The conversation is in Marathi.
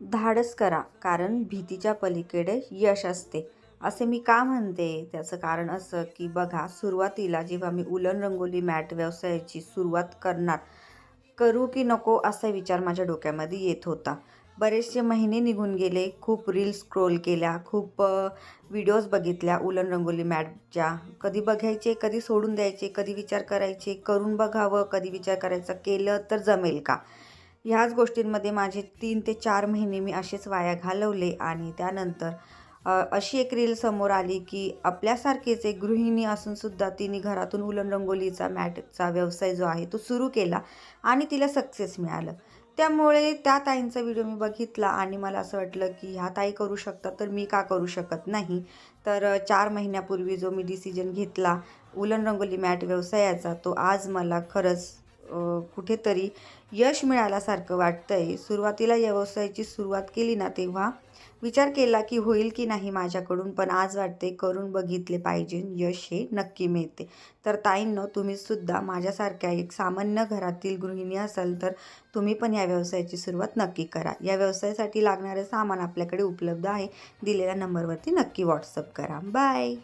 धाडस करा कारण भीतीच्या पलीकडे यश असते. असे मी का म्हणते? त्याचं कारण असं की बघा सुरुवातीला जेव्हा मी उलन रंगोली मॅट व्यवसायाची सुरुवात करणार करू की नको असा विचार माझ्या डोक्यामध्ये येत होता. बरेचसे महिने निघून गेले खूप रील्स स्क्रोल केल्या खूप व्हिडिओज बघितल्या उलन रंगोली मॅटच्या. कधी बघायचे कधी सोडून द्यायचे कधी विचार करायचे करून बघावं कधी विचार करायचा केलं तर जमेल का? ह्याच गोष्टींमध्ये माझे तीन ते चार महिने मी असेच वाया घालवले आणि त्यानंतर अशी एक रील समोर आली की आपल्यासारखीच एक गृहिणी असूनसुद्धा तिने घरातून उलन रंगोलीचा मॅटचा व्यवसाय जो आहे तो सुरू केला आणि तिला सक्सेस मिळालं. त्यामुळे त्या ताईंचा व्हिडिओ मी बघितला आणि मला असं वाटलं की ह्या ताई करू शकतात तर मी का करू शकत नाही? तर चार महिन्यापूर्वी जो मी डिसिजन घेतला उलन रंगोली मॅट व्यवसायाचा तो आज मला खरंच कुठेतरी यश मिळाल्यासारखं वाटतंय. सुरुवातीला या व्यवसायाची सुरुवात केली ना तेव्हा विचार केला की होईल की नाही माझ्याकडून पण आज वाटते करून बघितले पाहिजे यश हे नक्की मिळते. तर ताईंनो तुम्हीसुद्धा माझ्यासारख्या एक सामान्य घरातील गृहिणी असाल तर तुम्ही पण या व्यवसायाची सुरुवात नक्की करा. या व्यवसायासाठी लागणारे सामान आपल्याकडे उपलब्ध आहे. दिलेल्या नंबरवरती नक्की व्हॉट्सअप करा. बाय!